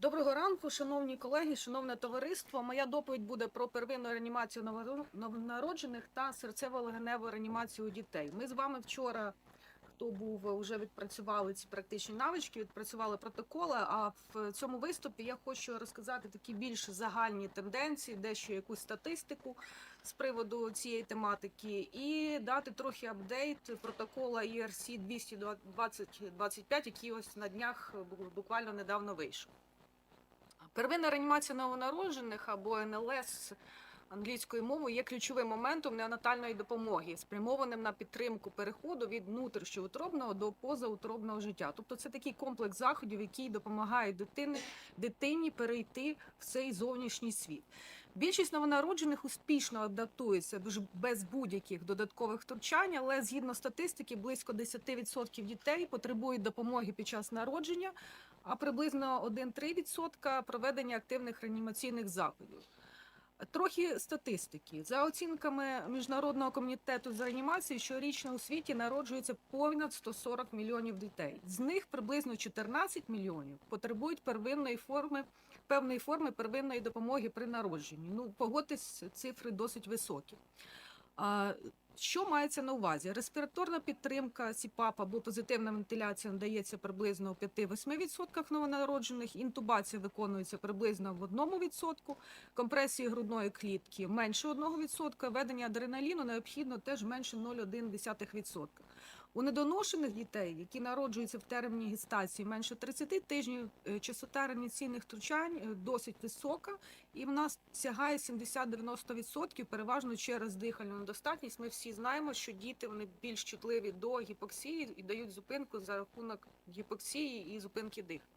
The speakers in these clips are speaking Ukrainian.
Доброго ранку, шановні колеги, шановне товариство. Моя доповідь буде про первинну реанімацію новонароджених та серцево-легеневу реанімацію дітей. Ми з вами вчора, хто був, вже відпрацювали ці практичні навички, відпрацювали протоколи. А в цьому виступі я хочу розказати такі більш загальні тенденції, дещо якусь статистику з приводу цієї тематики, і дати трохи апдейт протокола ERC 22025, який ось на днях бу- буквально недавно вийшов. Первинна реанімація новонароджених або НЛС англійською мовою є ключовим моментом неонатальної допомоги, спрямованим на підтримку переходу від внутрішньоутробного до позаутробного життя. Тобто це такий комплекс заходів, який допомагає дитині, дитині перейти в цей зовнішній світ. Більшість новонароджених успішно адаптується без- будь-яких додаткових втручань, але згідно статистики, близько 10% дітей потребують допомоги під час народження, а приблизно 1-3% проведення активних реанімаційних заходів. Трохи статистики. За оцінками Міжнародного комітету з реанімації, щорічно у світі народжується понад 140 мільйонів дітей. З них приблизно 14 мільйонів потребують первинної форми, певної форми первинної допомоги при народженні. Ну, погодьтесь, цифри досить високі. Що мається на увазі? Респіраторна підтримка СІПАП або позитивна вентиляція надається приблизно у 5-8% новонароджених, інтубація виконується приблизно в 1%, компресії грудної клітки менше 1%, ведення адреналіну необхідно теж менше 0,1%. У недоношених дітей, які народжуються в терміні гестації менше 30 тижнів, е, частота реанімаційних втручань е, досить висока, і в нас сягає 70-90% переважно через дихальну недостатність. Ми всі знаємо, що діти вони більш чутливі до гіпоксії і дають зупинку за рахунок гіпоксії і зупинки дихання.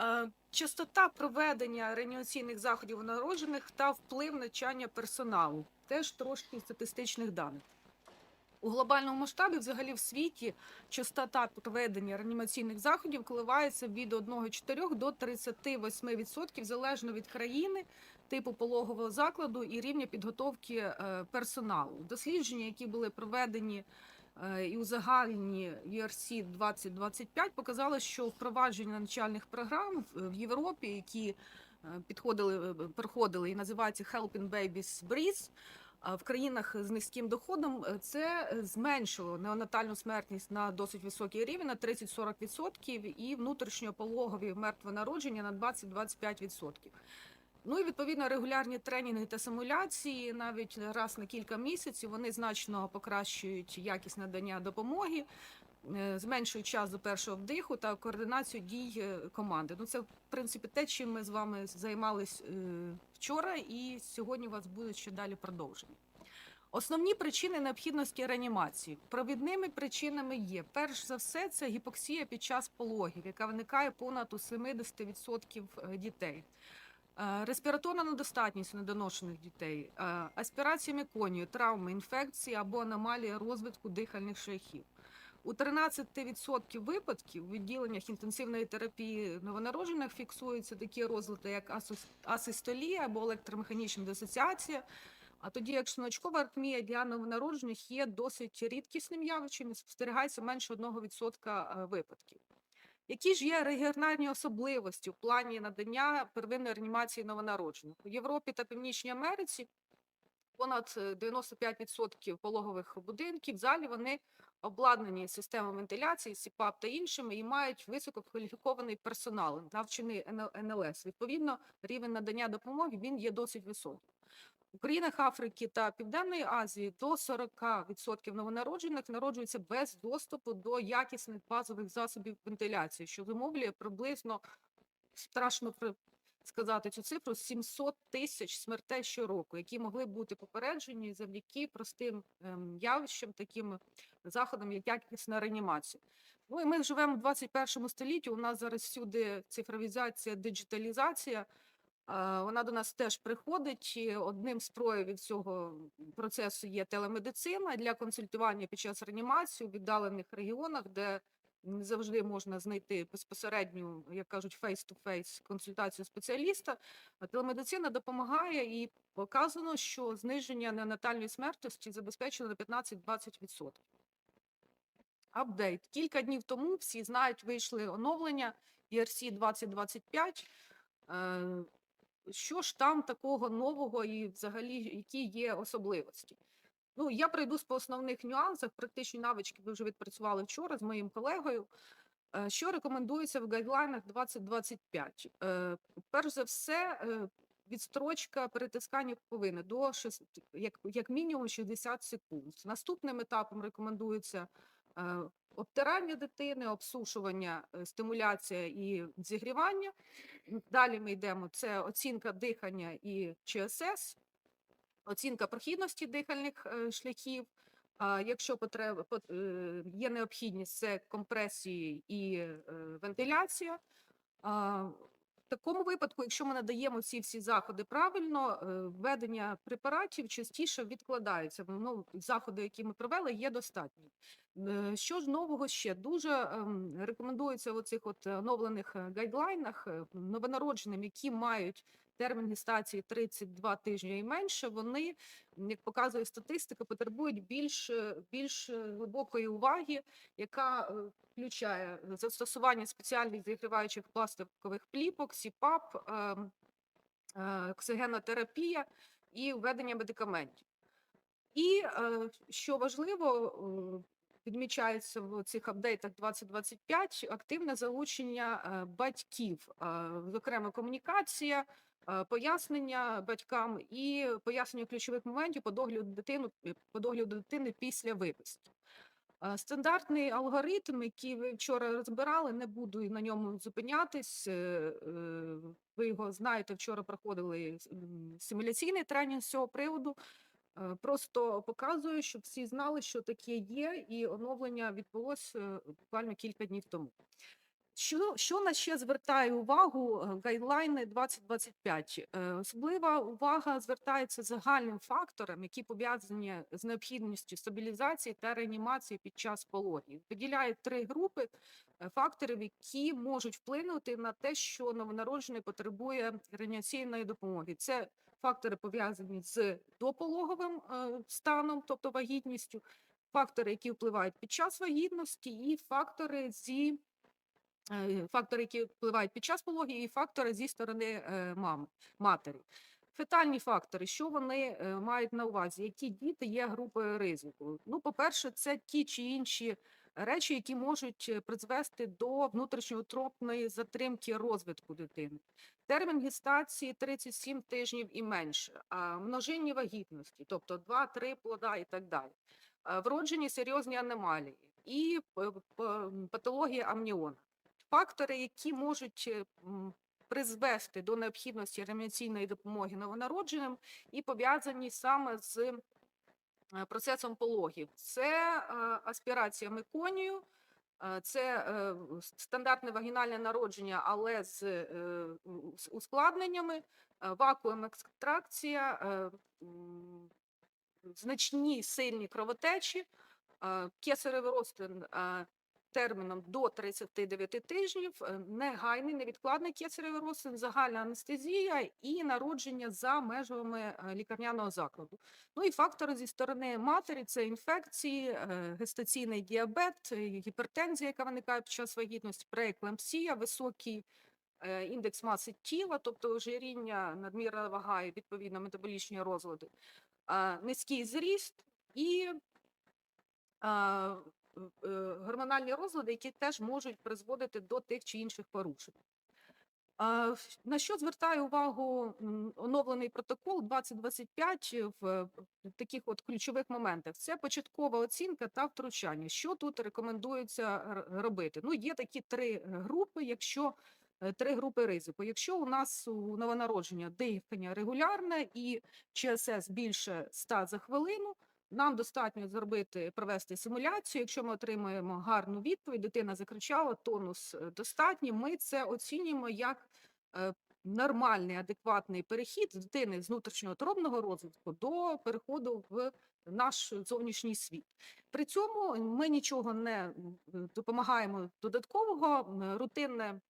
Е, Частота проведення реанімаційних заходів у народжених та вплив навчання персоналу теж трошки статистичних даних. У глобальному масштабі, взагалі в світі, частота проведення реанімаційних заходів коливається від 1,4 до 38% залежно від країни, типу пологового закладу і рівня підготовки е, персоналу. Дослідження, які були проведені е, і узагальнені ERC 2025, показали, що впровадження навчальних програм в Європі, які е, підходили, проходили і називаються Helping Babies Breathe, в країнах з низьким доходом е, це е, зменшило неонатальну смертність на досить високий рівень на 30-40% і внутрішньопологові мертвонародження на 20-25%. Ну і відповідно регулярні тренінги та симуляції, навіть раз на кілька місяців, вони значно покращують якість надання допомоги, зменшують час до першого вдиху та координацію дій е, команди. Ну це в принципі те, чим ми з вами займались е, вчора, і сьогодні у вас буде ще далі продовження. Основні причини необхідності реанімації. Провідними причинами є перш за все це гіпоксія під час пологів, яка виникає понад у 70% дітей. Е, Респіраторна недостатність недоношених дітей, е, аспірація меконію, травми, інфекції або аномалія розвитку дихальних шляхів. У 13% випадків в відділеннях інтенсивної терапії новонароджених фіксуються такі розлади, як асистолія або електромеханічна дисоціація. А тоді, як шлуночкова аритмія для новонароджених є досить рідкісним явищем і спостерігається менше 1% випадків. Які ж є регіональні особливості в плані надання первинної реанімації новонароджених? У Європі та Північній Америці понад е, 95% пологових будинків в залі вони обладнані системами вентиляції, СІПАП та іншими і мають висококваліфікований персонал, навчений НЛС. Відповідно, рівень надання допомоги він є досить високий. У країнах Африки та Південної Азії до 40% новонароджених народжуються без доступу до якісних базових засобів вентиляції, що вимовлює приблизно страшно сказати цю цифру 700 тисяч смертей щороку, які могли бути попереджені завдяки простим ем, явищам, таким заходам, як якісна реанімація. Ну і ми живемо в 21 столітті. У нас зараз всюди цифровізація, диджиталізація. Е, Вона до нас теж приходить. і Одним з проявів цього процесу є телемедицина для консультування під час реанімації у віддалених регіонах, де не завжди можна знайти безпосередню, як кажуть, face-to-face консультацію спеціаліста. Телемедицина допомагає і показано, що зниження неонатальної смертності забезпечено на 15-20%. Апдейт. Кілька днів тому всі знають, вийшли оновлення ERC 2025. Е, Що ж там такого нового і взагалі які є особливості? Ну, я пройдусь по основних нюансах. Практичні навички ви вже відпрацювали вчора з моїм колегою. Е, Що рекомендується в гайдлайнах 2025? Е, Перш за все, е, відстрочка перетискання повинна до шес- як, як мінімум 60 секунд. Наступним етапом рекомендується обтирання дитини, обсушування, стимуляція і зігрівання. Далі ми йдемо. Це оцінка дихання і ЧСС, оцінка прохідності дихальних е, шляхів. Якщо потреба е, є необхідність, це компресії і е, вентиляція. В такому випадку, якщо ми надаємо ці всі заходи правильно, введення препаратів частіше відкладається. Ну, заходи, які ми провели, є достатні. Що ж нового ще? Дуже ем, рекомендується в оцих от оновлених гайдлайнах новонародженим, які мають термін гестації 32 тижні і менше, вони, як показує статистика, потребують більш, більш глибокої уваги, яка е, включає застосування спеціальних зігріваючих пластикових пліпок, СІПАП, ем, е, оксигенотерапія і введення медикаментів. І е, що важливо, відмічається в цих апдейтах 2025 активне залучення батьків, зокрема комунікація, пояснення батькам і пояснення ключових моментів по догляду дитину по догляду дитини після виписки. Е, Стандартний алгоритм, який ви вчора розбирали, не буду на ньому зупинятись. е, е, Ви його знаєте, вчора проходили симуляційний тренінг з цього приводу. Е, Просто показую, щоб всі знали, що таке є, і оновлення відбулося е, буквально кілька днів тому. Що, що на ще звертає увагу е, гайдлайни 2025? Е, Особлива увага звертається загальним факторам, які пов'язані з необхідністю стабілізації та реанімації під час пологів. Виділяють три групи е, факторів, які можуть вплинути на те, що новонароджений потребує реанімаційної допомоги. Це фактори пов'язані з допологовим станом, тобто вагітністю, фактори, які впливають під час вагітності, і фактори зі фактори, які впливають під час пологів, і фактори зі сторони е, мами, матері. Фетальні фактори, що вони е, мають на увазі, які діти є групою ризику? Ну, по-перше, це ті чи інші речі, які можуть е, призвести до внутрішньоутробної затримки розвитку дитини. Термін гестації 37 тижнів і менше, а множинні вагітності, тобто 2-3 плода і так далі. Вроджені серйозні аномалії і патологія амніона. Фактори, які можуть е, призвести до необхідності реанімаційної допомоги новонародженим і пов'язані саме з е, процесом пологів. Це е, аспірація меконію, це стандартне вагінальне народження, але з ускладненнями, вакуум екстракція, значні сильні кровотечі, кесаревий розтин терміном до 39 тижнів, е, негайний, невідкладний кесаревий розтин, загальна анестезія і народження за межами е, лікарняного закладу. Ну і фактори зі сторони матері це інфекції, е, гестаційний діабет, гіпертензія, яка виникає під час вагітності, прееклампсія, високий індекс маси тіла, тобто ожиріння, надмірна вага і відповідно метаболічні розлади, низький зріст і гормональні розлади, які теж можуть призводити до тих чи інших порушень. На що звертає увагу оновлений протокол 2025 в таких от ключових моментах? Це початкова оцінка та втручання. Що тут рекомендується робити? Ну, є такі три е, групи, якщо е, три групи ризику. Якщо у нас у новонародження дихання регулярне і ЧСС більше 100 за хвилину, нам достатньо зробити провести симуляцію. Якщо ми отримаємо гарну відповідь, дитина закричала, тонус е, достатній. Ми це оцінюємо як е, нормальний, адекватний перехід дитини з внутрішньоутробного розвитку до переходу в наш зовнішній світ. При цьому ми нічого не допомагаємо додаткового, рутинне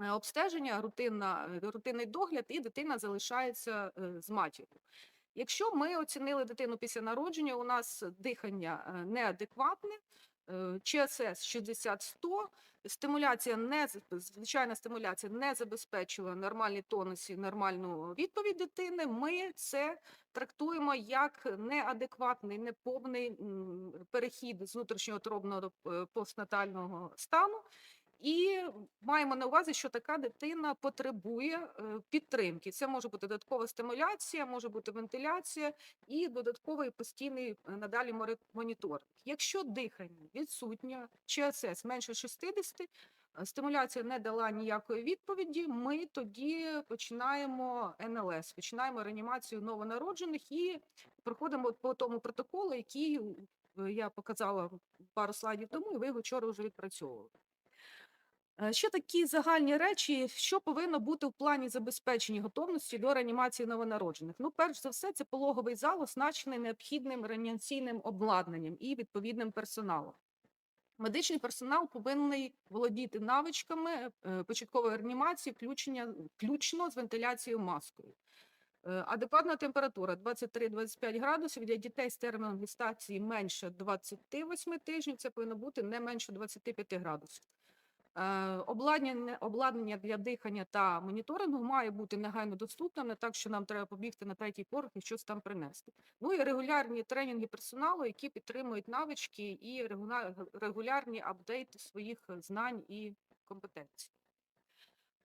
е, обстеження, рутинна, е, рутинний догляд, і дитина залишається е, з матір'ю. Якщо ми оцінили дитину після народження, у нас дихання е, неадекватне, е, ЧСС 60-100. Стимуляція не звичайна стимуляція не забезпечила нормальний тонус і нормальну відповідь дитини. Ми це трактуємо як неадекватний, неповний перехід з внутрішньоутробного до е, постнатального стану. І маємо на увазі, що така дитина потребує е, підтримки. Це може бути додаткова стимуляція, може бути вентиляція і додатковий постійний е, надалі моніторинг. Якщо дихання відсутнє, ЧСС менше 60, е, стимуляція не дала ніякої відповіді, ми тоді починаємо НЛС, починаємо реанімацію новонароджених і проходимо по тому протоколу, який я показала пару слайдів тому, і ви його вчора вже відпрацьовували. Е, Ще такі загальні речі, що повинно бути в плані забезпечення готовності до реанімації новонароджених. Ну, перш за все, це пологовий зал, оснащений необхідним реанімаційним обладнанням і відповідним персоналом. Медичний персонал повинен володіти навичками е, початкової реанімації, включення включно з вентиляцією маскою. Е, Адекватна температура 23-25 градусів для дітей з терміном гестації менше 28 тижнів. Це повинно бути не менше 25 градусів. Е, Обладнання, обладнання для дихання та моніторингу має бути негайно доступним, не так, що нам треба побігти на третій поверх і щось там принести. Ну і регулярні тренінги персоналу, які підтримують навички і регулярні апдейти своїх знань і компетенцій.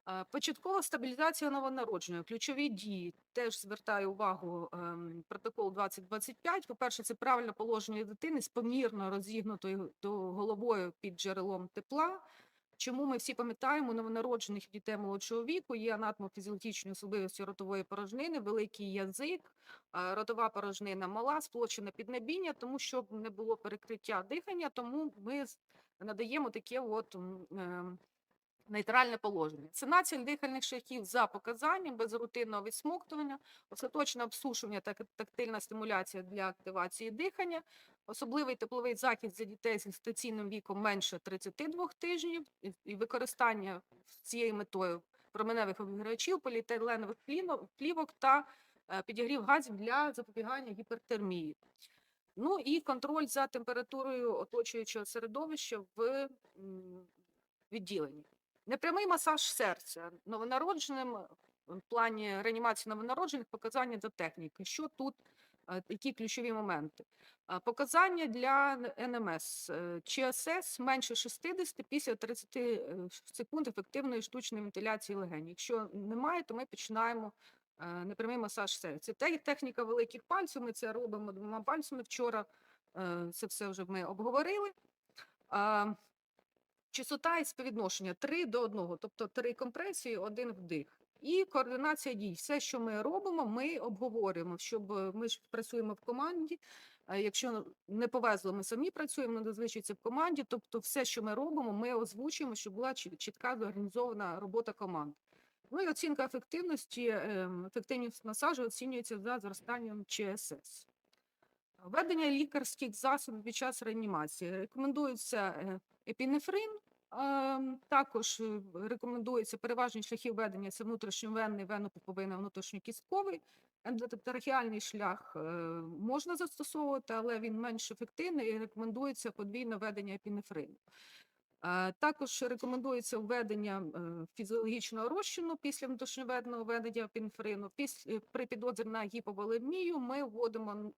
Е, Початкова стабілізація новонародженої. Ключові дії теж звертаю увагу ем, протокол 2025. По-перше, це правильне положення дитини з помірно розігнутою головою під джерелом тепла. Чому ми всі пам'ятаємо новонароджених дітей молодшого віку, є анатомофізіологічні особливості ротової порожнини, великий язик, ротова порожнина мала, сплочене піднебіння, тому щоб не було перекриття дихання, тому ми надаємо таке от ем, нейтральне положення. Санація дихальних шляхів за показанням, без рутинного відсмоктування, остаточне обсушування та тактильна стимуляція для активації дихання, особливий тепловий захист для дітей з гестаційним віком менше 32 тижнів і- використання цією метою променевих обігрівачів, поліетиленових плівок та е, підігрів газів для запобігання гіпертермії. Ну і контроль за температурою оточуючого середовища в відділенні. Непрямий масаж серця новонародженим е, в плані реанімації новонароджених показання до техніки. Що тут, е, які ключові моменти? Е, Показання для НМС. ЧСС менше 60 після 30 е, секунд ефективної штучної вентиляції легень. Якщо немає, то ми починаємо непрямий масаж серця. Й техніка великих пальців. Ми це робимо двома пальцями. Вчора це все вже ми обговорили. А, Частота і співвідношення 3 до 1, тобто 3 компресії, один вдих. І координація дій. Все, що ми робимо, ми обговорюємо, щоб е, ми ж працюємо в команді. Якщо не повезло, ми самі працюємо, зазвичай це в команді. Тобто, все, що ми робимо, ми озвучуємо, щоб була чітка зорганізована робота команд. Ну і оцінка ефективності, ем, ефективність масажу оцінюється за зростанням ЧСС. Введення лікарських засобів під час реанімації. Рекомендується е, епінефрин. Ем, Також е, рекомендується переважні шляхи введення це внутрішньовенний, венопуповина, внутрішньокістковий. Ендотерахіальний шлях е, можна застосовувати, але він менш ефективний і рекомендується подвійне введення епінефрину. Е, Також рекомендується введення фізіологічного розчину після внутрішньовенного введення епінефрину. При підозрі на гіповолемію ми вводимо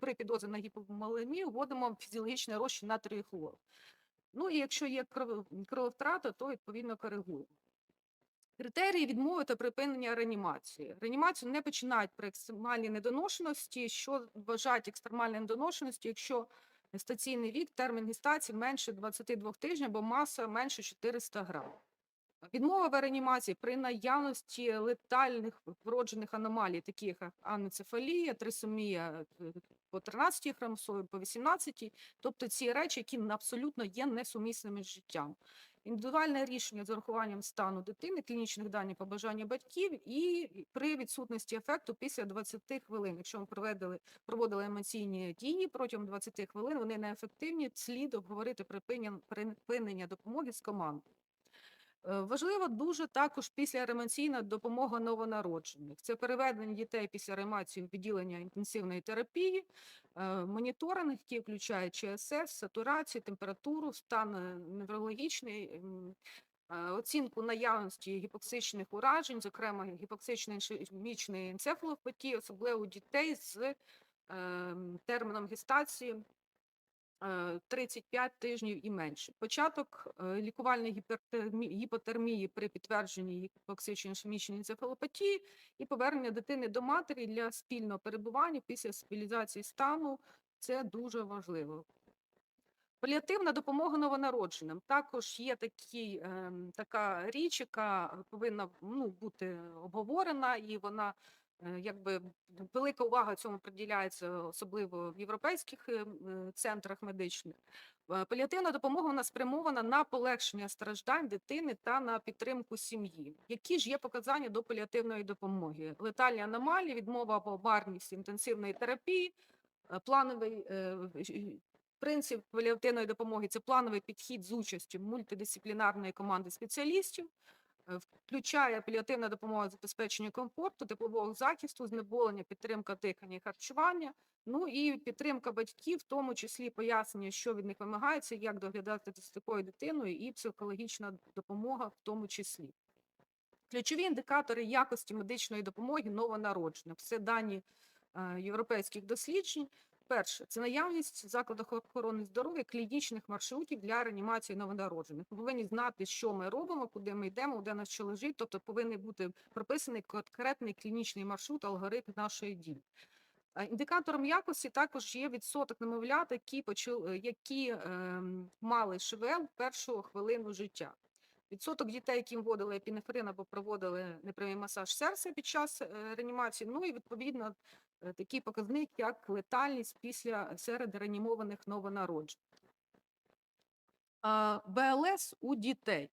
при підозрі на гіповолемію вводимо фізіологічний розчин натрію хлору. Ну і якщо є крововтрата, то відповідно коригуємо. Критерії відмови та припинення реанімації. Реанімацію не починають при екстремальній недоношеності. Що вважають екстремальною недоношеності, якщо гестаційний вік, термін гестації менше 22 тижнів або маса менше 400 грам. Відмова в реанімації при наявності летальних вроджених аномалій, таких як анецефалія, трисомія е, по 13 хромосомі, по 18, тобто ці речі, які абсолютно є несумісними з життям. Індивідуальне рішення з урахуванням стану дитини, клінічних даних побажання батьків і при відсутності ефекту після 20 хвилин. Якщо ми проводили, проводили емоційні дії протягом 20 хвилин, вони неефективні, слід обговорити припинення допомоги з командою. Е, Важлива дуже також післяремонційна допомога новонароджених. Це переведення дітей після реанімації в відділення інтенсивної терапії, е, моніторинг, який включає ЧСС, сатурацію, температуру, стан е, неврологічний, оцінку наявності гіпоксичних уражень, зокрема гіпоксичної ішемічної енцефалопатії, особливо у дітей з ем, терміном гестації 35 тижнів і менше. Початок е, лікувальної гіпотермії при підтвердженні гіпоксичної ішемічної енцефалопатії і повернення дитини до матері для спільного перебування після стабілізації стану. Це дуже важливо. Паліативна допомога новонародженим. Також є такий, ем, така річ, яка повинна ну, бути обговорена, і вона е, якби велика увага цьому приділяється, особливо в європейських е, центрах медичних. Е, Паліативна допомога вона спрямована на полегшення страждань дитини та на підтримку сім'ї. Які ж є показання до паліативної допомоги? Летальні аномалії, відмова або марність інтенсивної терапії, е, плановий е, принцип паліативної допомоги це плановий підхід з участю мультидисциплінарної команди спеціалістів. Е, Включає паліативна допомога забезпечення комфорту, теплового захисту, знеболення, підтримка дихання і харчування. Ну і підтримка батьків, в тому числі пояснення, що від них вимагається, як доглядати за такою дитиною, і психологічна допомога в тому числі. Ключові індикатори якості медичної допомоги новонароджених. Це дані е, європейських досліджень. Перше, це наявність в закладах охорони здоров'я клінічних маршрутів для реанімації новонароджених. Ми повинні знати, що ми робимо, куди ми йдемо, де нас що лежить. Тобто повинен бути прописаний конкретний клінічний маршрут, алгоритм нашої дії. Е, Індикатором якості також є відсоток немовлят, які почали, які ем, мали ШВЛ першу хвилину життя. Відсоток дітей, яким вводили епінефрин або проводили непрямий масаж серця під час е, реанімації, ну і відповідно е, такий показник, як летальність після серед реанімованих новонароджених. БЛС у дітей.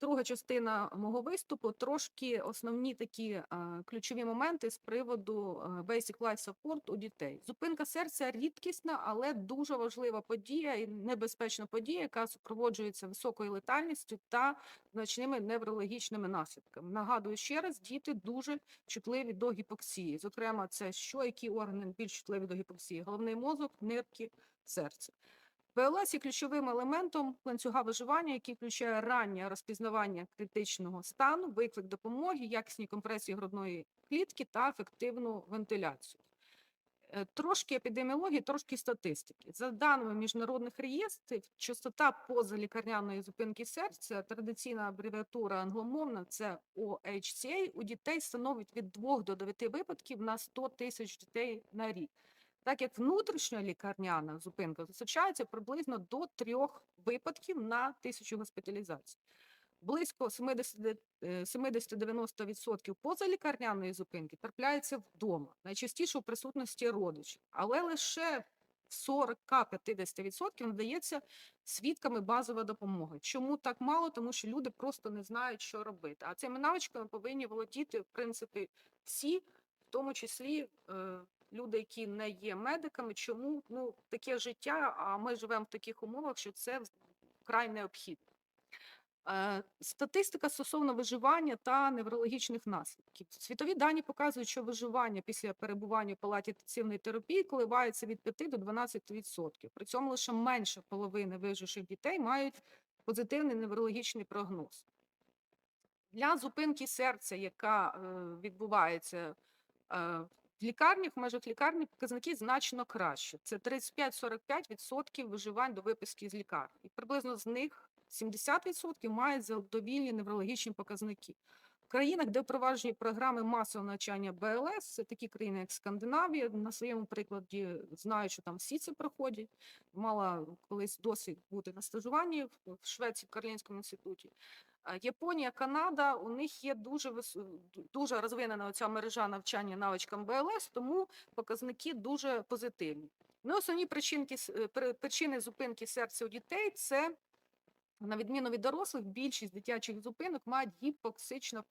Друга частина мого виступу трошки основні такі ключові моменти з приводу Basic Life Support у дітей. Зупинка серця рідкісна, але дуже важлива подія і небезпечна подія, яка супроводжується високою летальністю та значними неврологічними наслідками. Нагадую ще раз, діти дуже чутливі до гіпоксії. Зокрема, це що, які органи більш чутливі до гіпоксії? Головний мозок, нирки, серце. ПЛС є ключовим елементом ланцюга виживання, який включає раннє розпізнавання критичного стану, виклик допомоги, якісні компресії грудної клітки та ефективну вентиляцію. Е, Трошки епідеміології, трошки статистики. За даними міжнародних реєстрів, частота позалікарняної зупинки серця, традиційна абревіатура англомовна, це OHCA, у дітей становить від 2 до 9 випадків на 100 тисяч дітей на рік. Так як внутрішня лікарняна зупинка зустрічається приблизно до трьох випадків на тисячу госпіталізацій. Близько 70 е, 70-90% позалікарняної зупинки трапляється вдома, найчастіше у присутності родичів, але лише в 40-50% надається свідками базова допомога. Чому так мало? Тому що люди просто не знають, що робити. А цими навичками повинні володіти, в принципі, всі, в тому числі е, люди, які не є медиками. Чому ну таке життя? А ми живемо в таких умовах, що це вкрай необхідно. Е, Статистика стосовно виживання та неврологічних наслідків. Світові дані показують, що виживання після перебування в палаті інтенсивної терапії коливається від 5 до 12%. При цьому лише менше половини виживших дітей мають позитивний неврологічний прогноз. Для зупинки серця, яка е, відбувається е, в лікарнях, в межах лікарні показники значно краще. Це 35-45% виживань до виписки з лікарні. І приблизно з них 70% мають задовільні неврологічні показники. В країнах, де впроваджені програми масового навчання БЛС, це такі країни, як Скандинавія. На своєму прикладі знаю, що там всі це проходять. Мала колись досвід бути на стажуванні в Швеції, в Карлінському інституті. Японія, Канада, у них є дуже вис- дуже розвинена ця мережа навчання навичкам БЛС, тому показники дуже позитивні. Ну, основні причинки, е, при- причини зупинки серця у дітей це на відміну від дорослих, більшість дитячих зупинок мають гіпоксичне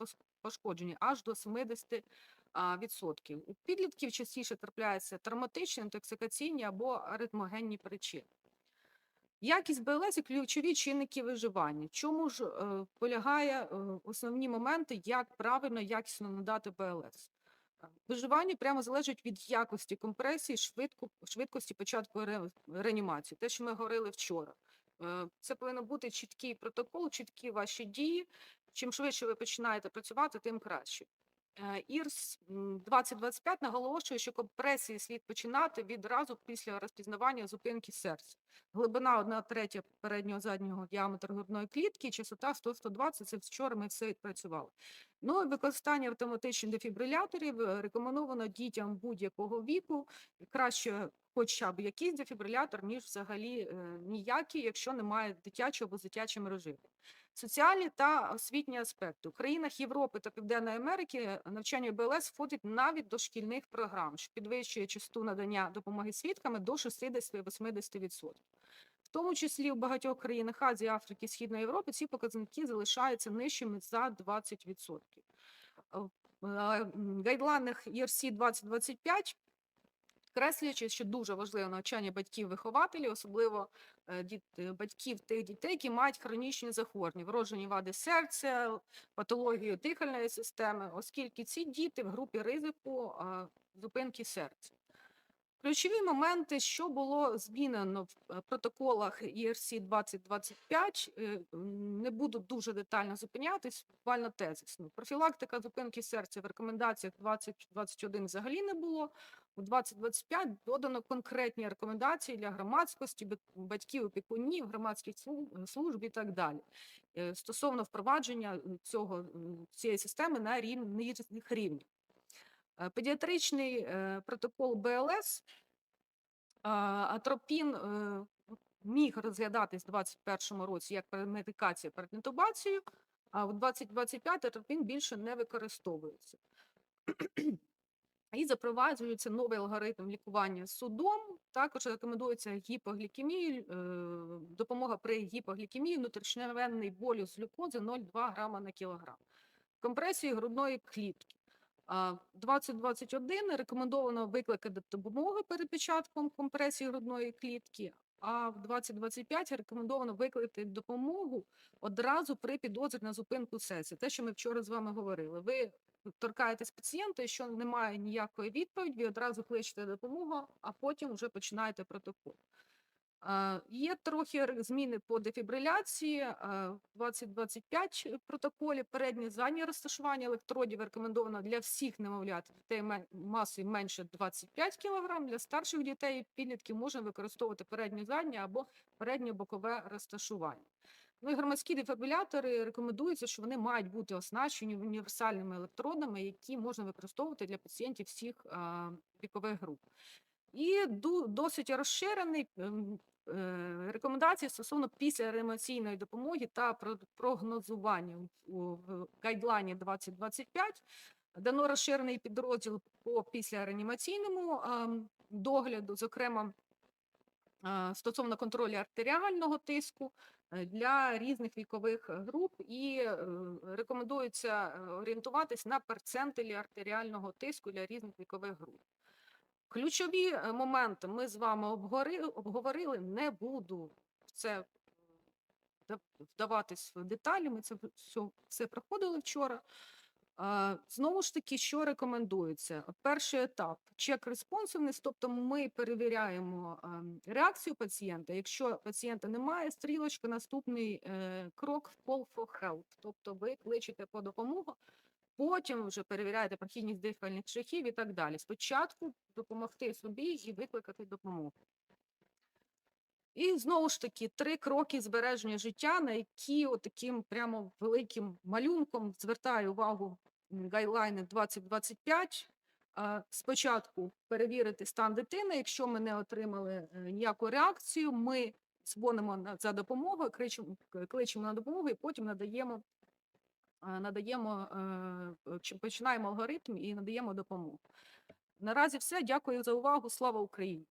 пошкодження аж до 70%. У підлітків частіше трапляються травматичні, інтоксикаційні або аритмогенні причини. Якість БЛС і ключові чинники виживання. Чому ж е, полягає е, основні моменти, як правильно якісно надати БЛС? Е, Виживання прямо залежить від якості компресії, швидко, швидкості початку ре- реанімації. Те, що ми говорили вчора. Е, Це повинен бути чіткий протокол, чіткі ваші дії. Чим швидше ви починаєте працювати, тим краще. Е, ІРС м, 2025 наголошує, що компресії слід починати відразу після розпізнавання зупинки серця. Глибина 1 третя переднього заднього діаметру грудної клітки, частота 100-120, це вчора ми все відпрацювали. Ну і використання автоматичних дефібриляторів е, рекомендовано дітям будь-якого віку. Краще хоча б якийсь дефібрилятор, ніж взагалі е, ніякий, якщо немає дитячого або з дитячим режимом. Соціальні та освітні аспекти. У країнах Європи та Південної Америки навчання БЛС входить навіть до шкільних програм, що підвищує частоту надання допомоги свідками до 60-80%. В тому числі у багатьох країнах Азії, Африки, Східної Європи ці показники залишаються нижчими за 20%. Е, в м, гайдлайнах ERC 2025 Креслячи, що дуже важливе навчання батьків-вихователів, особливо е, е, батьків тих дітей, які мають хронічні захворювання, вроджені вади серця, патологію дихальної системи, оскільки ці діти в групі ризику зупинки серця. Ключові моменти, що було змінено в е, протоколах ERC 2025, е, не буду дуже детально зупинятись, буквально тезисно. Профілактика зупинки серця в рекомендаціях 2021 взагалі не було. У 2025 додано конкретні рекомендації для громадськості, батьків, опікунів, громадських служб і так далі. е, Стосовно впровадження е, цього, цієї системи на різних рівнів. Е, Педіатричний е, протокол БЛС атропін міг розглядатись в 2021 році як медикація перед інтубацією, а в 2025 атропін більше не використовується. І запроваджується новий алгоритм лікування судом. Також рекомендується гіпоглікемія, е, допомога при гіпоглікемії, внутрішньовенний болю з глюкози 0,2 грама на кілограм. Компресії грудної клітки. А, в 2021 рекомендовано викликати допомогу перед початком компресії грудної клітки, а в 2025 рекомендовано викликати допомогу одразу при підозрі на зупинку серця. Те, що ми вчора з вами говорили. Ви торкаєтесь пацієнта, і що немає ніякої відповіді, ви одразу кличете допомогу, а потім вже починаєте протокол. Е, Є трохи зміни по дефібриляції. е, В 2025 протоколі переднє заднє розташування електродів рекомендовано для всіх немовлят дітей масою менше 25 кг. Для старших дітей і підлітків можна використовувати переднє заднє або переднє бокове розташування. Ну і громадські дефібрилятори рекомендується, що вони мають бути оснащені універсальними електродами, які можна використовувати для пацієнтів всіх вікових груп. І досить розширений ем, е, рекомендації стосовно післяреанімаційної допомоги та прогнозування у- гайдлайні 2025. Дано розширений підрозділ по післяреанімаційному догляду, зокрема стосовно контролю артеріального тиску е, для різних вікових груп і е, рекомендується е, орієнтуватись на перцентилі артеріального тиску для різних вікових груп. Ключові е, моменти ми з вами обговорили, не буду в це вдаватись в деталі. Ми це все, все проходили вчора. Знову ж таки, що рекомендується? Перший етап чек респонсивність, тобто ми перевіряємо ем, реакцію пацієнта. Якщо пацієнта немає, стрілочка, наступний е, крок call for help, тобто ви кличете по допомогу, потім вже перевіряєте прохідність дихальних шляхів і так далі. Спочатку допомогти собі і викликати допомогу. І знову ж таки, три кроки збереження життя, на які таким прямо великим малюнком звертає увагу м, гайдлайни 2025. А, Спочатку перевірити стан дитини. Якщо ми не отримали е, ніяку реакцію, ми дзвонимо за допомогою, кличемо, на допомогу і потім надаємо, надаємо е, починаємо алгоритм і надаємо допомогу. Наразі все. Дякую за увагу. Слава Україні!